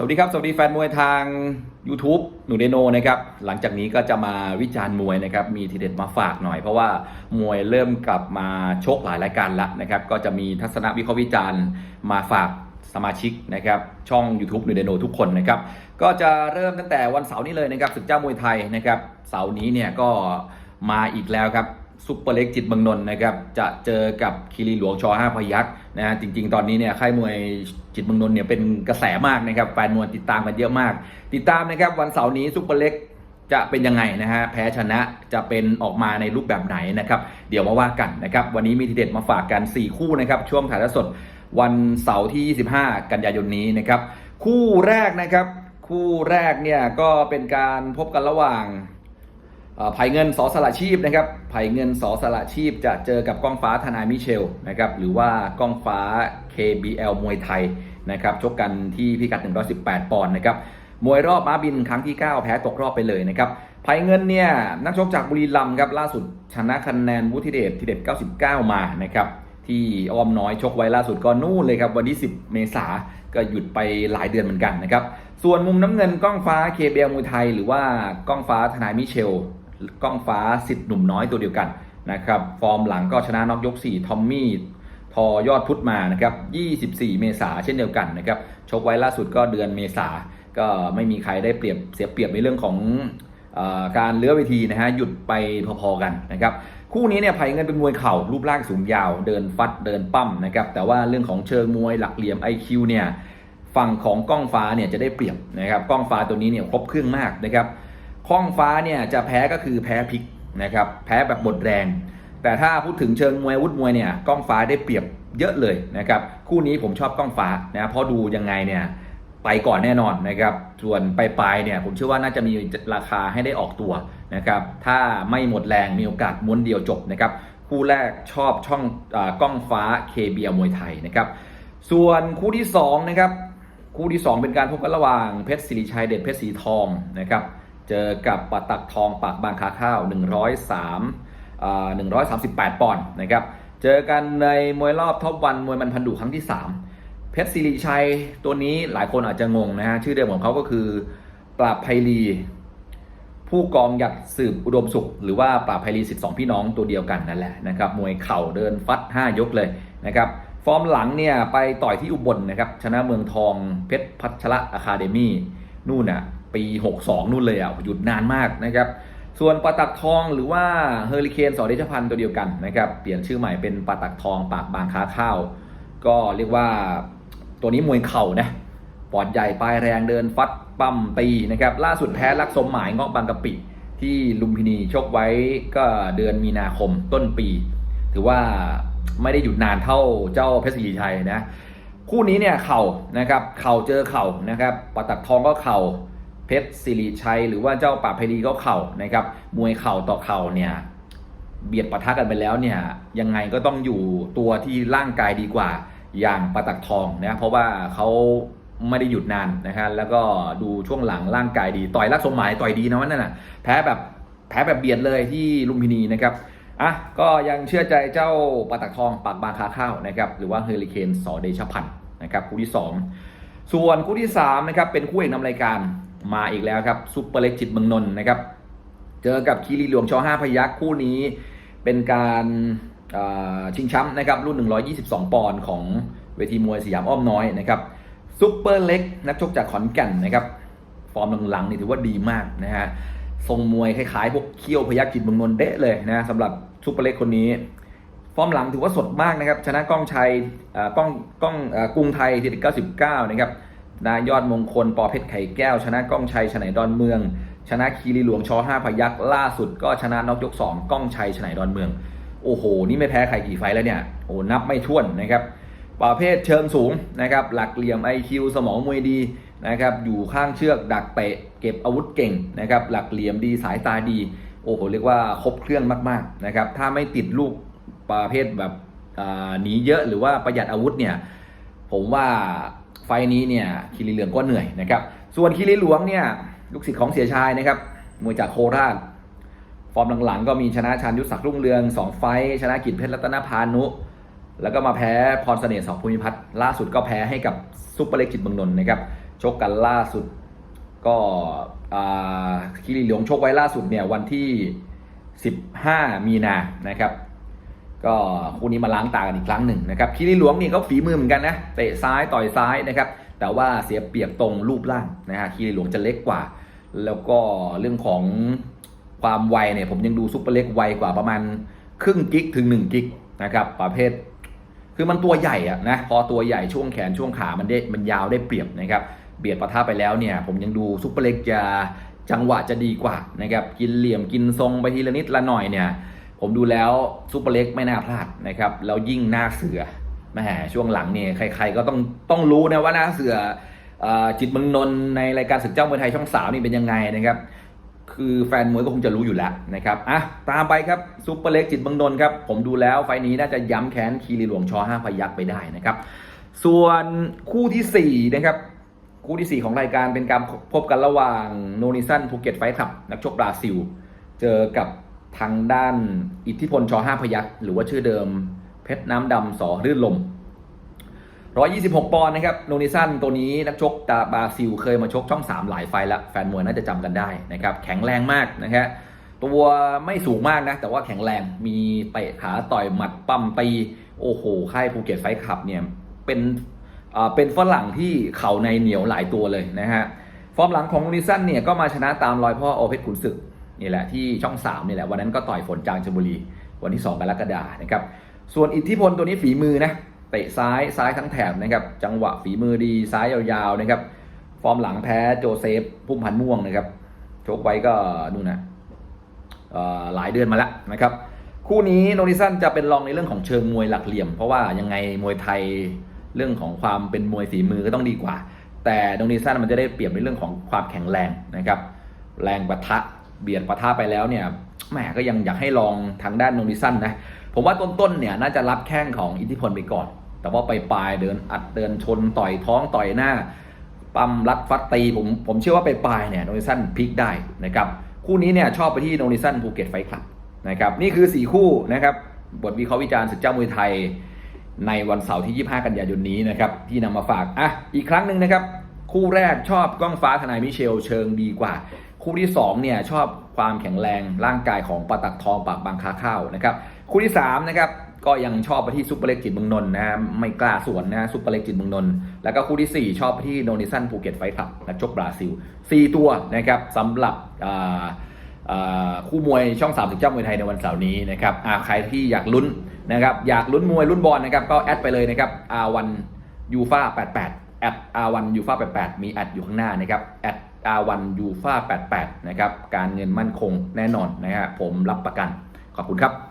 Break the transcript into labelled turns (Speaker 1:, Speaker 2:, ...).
Speaker 1: สวัสดีครับ สวัสดีแฟนมวยทาง YouTube หนูเดโนนะครับ หลังจากนี้ก็จะมาวิจารณ์มวยนะครับ มีทีเด็ดมาฝากหน่อย เพราะว่ามวยเริ่มกลับมาชกหลายรายการล้วนะครับ ก็จะมีทัศนวิเคราะห์วิจารณ์มาฝากสมาชิกนะครับ ช่อง YouTube หนูเดโนทุกคนนะครับ ก็จะเริ่มตั้งแต่วันเสาร์นี้เลยนะครับศึกเจ้ามวยไทยนะครับ เสาร์นี้เนี่ยก็มาอีกแล้วครับ ซุปเปอร์เล็กจิตเมืองนน์นะครับจะเจอกับคีรีหลวงชอห้าพยักษ์นะฮะจริง ๆ ตอนนี้เนี่ยค่ายมวยจิตเมืองนน์เนี่ยเป็นกระแสมากนะครับแฟนมวยติดตามกันเยอะมาก ติดตามนะครับวันเสาร์นี้ซุปเปอร์เล็กจะเป็นยังไงนะฮะแพ้ชนะจะเป็นออกมาในรูปแบบไหนนะครับเดี๋ยวมาว่ากันนะครับวันนี้มีทีเด็ดมาฝากกัน 4 คู่นะครับช่วงถ่ายทอดสดวันเสาร์ที่ 25 กันยายนนี้นะครับคู่แรกนะครับคู่แรกเนี่ยก็เป็นการพบกันระหว่าง เอ่อไผ่เงินสอสละชีพนะครับไผ่เงินสอสละชีพจะเจอกับก้องฟ้าทนายมิเชลนะครับหรือว่าก้องฟ้า KBL มวยไทยนะครับชกกันที่พิกัด 118 ปอนด์นะครับมวยรอบม้าบินครั้งที่ 9 แพ้ตกรอบไปเลยนะครับไผ่เงินเนี่ยนักชกจากบุรีรัมย์ครับล่าสุดชนะคะแนนวุฒิเดชทีเด็ด 99 มานะครับที่อ้อมน้อยชกไว้ล่าสุดก็นู่นเลยครับวันที่ 10 เมษาก็หยุดไปหลายเดือนเหมือนกันนะครับส่วนมุมน้ำเงินก้องฟ้า KBL มวยไทย หรือว่าก้องฟ้าทนายมิเชล กล้องฟ้าสิทธิ์หนุ่มน้อยตัวเดียวกันนะครับฟอร์มหลังก็ชนะน็อกยก 4 ทอมมี่ทอยอดพุทธมานะครับ 24 เมษาเช่นเดียวกันนะครับชกไว้ล่าสุดก็เดือนเมษาก็ไม่มีใครได้เปรียบเสียเปรียบในเรื่องของอการเลื้อเวทีนะฮะหยุดไปพอๆกันนะครับคู่นี้เนี่ยไผ่เงินเป็นมวยเข่ารูปร่างสูงยาว เดินฟัดเดินปั้มนะครับแต่ว่าเรื่องของเชิงมวยหลักเหลี่ยม IQ เนี่ยฝั่งของกล้องฟ้าเนี่ยจะได้เปรียบนะครับกล้องฟ้าตัวนี้เนี่ยครบเครื่องมากนะครับ ข้องฟ้าเนี่ยจะแพ้ก็คือแพ้พลิกนะครับแพ้แบบหมดแรง แต่ถ้าพูดถึงเชิงมวยวุธมวยเนี่ยก้องฟ้าได้เปรียบเยอะเลยนะครับคู่นี้ผมชอบก้องฟ้านะเพราะดูยังไงเนี่ยไปก่อนแน่นอนนะครับส่วนปลายๆเนี่ยผมเชื่อว่าน่าจะมีราคาให้ได้ออกตัวนะครับถ้าไม่หมดแรงมีโอกาสม้วนเดียวจบนะครับคู่แรกชอบช่องอาก้องฟ้า KBL มวยไทยนะครับส่วนคู่ที่สองนะครับคู่ที่สองเป็นการพบกันระหว่างเพชรศิริชัยเด็ดเพชรสีทองนะครับ เจอกับปะตักทองปากบางคาข้าว 103อ่า138 ปอนด์นะครับ เจอกันในมวยรอบท็อปวันมวยมันพันดุครั้งที่ 3 เพชรศิริชัยตัวนี้หลายคนอาจจะงงนะฮะ ชื่อเดิมของเขาก็คือ ปราบไพลี ผู้กองหยัดสืบอุดมสุข หรือว่าปราบไพลี 12 พี่น้องตัวเดียวกันนั่นแหละนะครับ มวยเข่าเดินฟัด 5 ยกเลยนะครับฟอร์มหลังเนี่ยไปต่อยที่อุบลนะครับชนะเมืองทองเพชรพัชระอะคาเดมี่นู่นน่ะ ปี 62 นู่นเลยอะหยุดนานมากนะครับส่วนปาตักทองหรือว่าเฮอริเคนสอเดชพันธ์ตัวเดียวกันนะครับเปลี่ยนชื่อใหม่เป็นปาตักทองปากบางค้าข้าว ก็เรียกว่าตัวนี้มวยเข่านะปอดใหญ่ปลายแรงเดินฟัดปั้มตีนะครับล่าสุดแพ้ลักสมหมายเงาะบางกะปิ ที่ลุมพินีชกไว้ก็เดือนมีนาคมต้นปี ถือว่าไม่ได้หยุดนานเท่าเจ้าเพชรศรีชัยนะคู่นี้เนี่ยเข่านะครับเข่าเจอเข่านะครับปาตักทองก็เข่า เพชรสิริชัย หรือว่าเจ้าป่าบเพลีก็เข่านะครับ มวยเข่าต่อเข่าเนี่ยเบียดปะทะกันไปแล้วเนี่ยยังไงก็ต้องอยู่ตัวที่ร่างกายดีกว่า อย่างปาตักทองนะเพราะว่าเขาไม่ได้หยุดนานนะฮะแล้วก็ดูช่วงหลังร่างกายดี ต่อยรักสมหมายต่อยดีนะวันนั้นนะแพ้แบบแพ้แบบเบียดเลยที่ลุมพินีนะครับอะก็ยังเชื่อใจเจ้าปาตักทองปากบางคาข้าวนะครับหรือว่าเฮอริเคนสอเดชพันธ์นะครับคู่ที่ 2 ส่วนคู่ที่3นะครับเป็นคู่เอกนำรายการ มาอีกแล้วครับซุปเปอร์เล็กจิตเมืองนนท์นะครับ เจอกับคีรีหลวงชอห้าพยักคู่นี้เป็นการาชิงแชมป์นะครับรุ่น 122 ปอนด์ของเวทีมวยสยามอ้อมน้อยนะครับซุปเปอร์เล็กนักชกจากขอนแก่นนะครับ ฟอร์มหลังๆนี่ถือว่าดีมากนะฮะทรงมวยคล้ายๆพวกเขี้ยวพยักจิตเมืองนนท์เดะเลยนะสำหรับซุปเปอร์เล็กคนนี้ ฟอร์มหลังถือว่าสดมากนะครับ ชนะก้องชัยก้องก้องกรุงไทยที่99นะครับ นายยอดมงคลปอเพชรไข่แก้ว ชนะก้องชัยชนะดอนเมือง ชนะคีรีหลวงชอห้าพยักล่าสุดก็ชนะน็อกยก2ก้องชัยชนะดอนเมือง โอ้โห นี่ไม่แพ้ใครกี่ไฟแล้วเนี่ยโอ้นับไม่ถ้วนนะครับประเภทเชิงสูงนะครับหลักเหลี่ยม IQ สมองมวยดีนะครับอยู่ข้างเชือกดักเตะเก็บอาวุธเก่งนะครับหลักเหลี่ยมดีสายตาดี โอ้โหเรียกว่าครบเครื่องมากๆนะครับถ้าไม่ติดลูกประเภทแบบหนีเยอะหรือว่าประหยัดอาวุธเนี่ยผมว่า ไฟนี้เนี่ยคีรีเหลืองก็เหนื่อยนะครับ ส่วนคีรีหลวงเนี่ยลูกศิษย์ของเสียชายนะครับมวยจากโคราช ฟอร์มหลังๆ ก็มีชนะชันยุทธศักดิ์รุ่งเรือง 2 ไฟชนะกิจเพชรรัตนพานุ แล้วก็มาแพ้พรเสน่ห์สองภูมิพัฒน์ล่าสุดก็แพ้ให้กับซุปเปอร์เล็กจิตเมืองนนท์นะครับชกกันล่าสุดก็คิริหลวงชกไว้ล่าสุดเนี่ยวันที่ 15 มีนานะครับ ก็คู่นี้มาล้างตากันอีกครั้งหนึ่งนะครับคิริหลวงนี่เขาฝีมือเหมือนกันนะเตะซ้ายต่อยซ้ายนะครับแต่ว่าเสียเปรียบตรงรูปร่างนะฮะคิริหลวงจะเล็กกว่า แล้วก็เรื่องของความไวเนี่ยผมยังดูซุปเปอร์เล็กไวกว่าประมาณครึ่งกิกถึง1กิกนะครับประเภท คือมันตัวใหญ่อะนะพอตัวใหญ่ช่วงแขนช่วงขามันได้มันยาวได้เปรียบนะครับเบียดปะทะไปแล้วเนี่ยผมยังดูซุปเปอร์เล็กจะจังหวะจะดีกว่านะครับกินเหลี่ยมกินทรงไปทีละนิดละหน่อยเนี่ย ผมดูแล้วซุปเปอร์เล็กไม่น่าพลาดนะครับแล้วยิ่งหน้าเสือแหมช่วงหลังเนี่ยใคร ๆ ก็ต้องต้องรู้นะว่าหน้าเสืออจิตเมืองนนในรายการศึกเจ้ามวยไทยช่องสามนี่เป็นยังไงนะครับคือแฟนมวยก็คงจะรู้อยู่แล้วนะครับอะตามไปครับซุปเปอร์เล็กจิตเมืองนนครับผมดูแล้วไฟนี้น่าจะย้ำแค้นคีรีหลวงชอห้าพยักไปได้นะครับส่วนคู่ที่4นะครับคู่ทีสี่4 ของรายการเป็นการพบกันระหว่างโนนิสันภูเก็ตไฟท์คลับ นักชกบราซิล เจอกับ ทางด้านอิทธิพลชอห้าพยักหรือว่าชื่อเดิม เพชรน้ำดำสอรื่นลม 126 ปอนด์นะครับโนนิสันตัวนี้นักชกตาบราซิลเคยมาชกช่อง 3 หลายไฟล์แล้วแฟนมวยน่าจะจำกันได้นะครับแข็งแรงมากนะฮะตัวไม่สูงมากนะ แต่ว่าแข็งแรงมีเตะขาต่อยหมัดปั้มตีโอ้โหค่ายภูเก็ตไฟท์คลับเนี่ยเป็นอ่าเป็นฝรั่งที่เข่าในเหนียวหลายตัวเลยนะฮะฟอร์มหลังของโนนิสันเนี่ยก็มาชนะตามรอยพ่อโอเพชรขุนศึก นี่แหละที่ช่อง3นี่แหละวันนั้นก็ต่อยฝนจางชลบุรี วันที่ 2 กรกฎานะครับส่วนอิทธิพลตัวนี้ฝีมือนะเตะซ้ายซ้ายทั้งแถบนะครับจังหวะฝีมือดีซ้ายยาวๆนะครับฟอร์มหลังแพ้โจเซฟพุ่มพันม่วงนะครับชกไว้ก็นู่นนะหลายเดือนมาแล้วนะครับคู่นี้โนริสันจะเป็นรองในเรื่องของเชิงมวยหลักเหลี่ยม เพราะว่ายังไงมวยไทยเรื่องของความเป็นมวยฝีมือก็ต้องดีกว่า แต่โนริสันมันจะได้เปรียบในเรื่องของความแข็งแรงนะครับแรงปะทะ เบียดปะทะไปแล้วเนี่ยแหมก็ยังอยากให้ลองทางด้านโนริสันนะ ผมว่าต้นๆเนี่ยน่าจะรับแข้งของอิทธิพลไปก่อน แต่ว่าไปปลายเดินอัดเดินชนต่อยท้องต่อยหน้า ปั๊มรัดฟัดตีผมผมเชื่อว่าไปปลายเนี่ยโนริสันพลิกได้นะครับ คู่นี้เนี่ยชอบไปที่โนริสันภูเก็ตไฟคลับนะครับนี่คือ 4 คู่นะครับบทวิเคราะห์วิจารณ์ศึกเจ้ามวยไทย ในวันเสาร์ที่ 25 กันยายนนี้นะครับที่นำมาฝากอะอีกครั้งหนึ่งนะครับคู่แรกชอบกล้องฟ้าทนายมิเชลเชิงดีกว่า คู่ที่2เนี่ยชอบความแข็งแรงร่างกายของปาตักทองปากบางคาข้าวนะครับคู่ที่3นะครับก็ยังชอบไปที่ซุปเปอร์เล็กจิตรเมืองนนท์นะไม่กล้าสวนนะซุปเปอร์เล็กจิตรเมืองนนท์แล้วก็คู่ที่ 4 ชอบไปที่โนนิสันภูเก็ตไฟท์คลับนักชกบราซิล 4 ตัวนะครับสำหรับคู่มวยช่อง3ามถึงเจ้ามวยไทยในวันเสาร์นี้นะครับใครที่อยากลุ้นนะครับอยากลุ้นมวยลุ้นบอลนะครับก็แอดไปเลยนะครับ R1 ยูฟ่า88แอด R1 ยูฟ่า88มีแอดอยู่ข้างหน้านะครับแอดาวันยูฟ่า88นะครับการเงินมั่นคงแน่นอนนะครับผมรับประกันขอบคุณครับ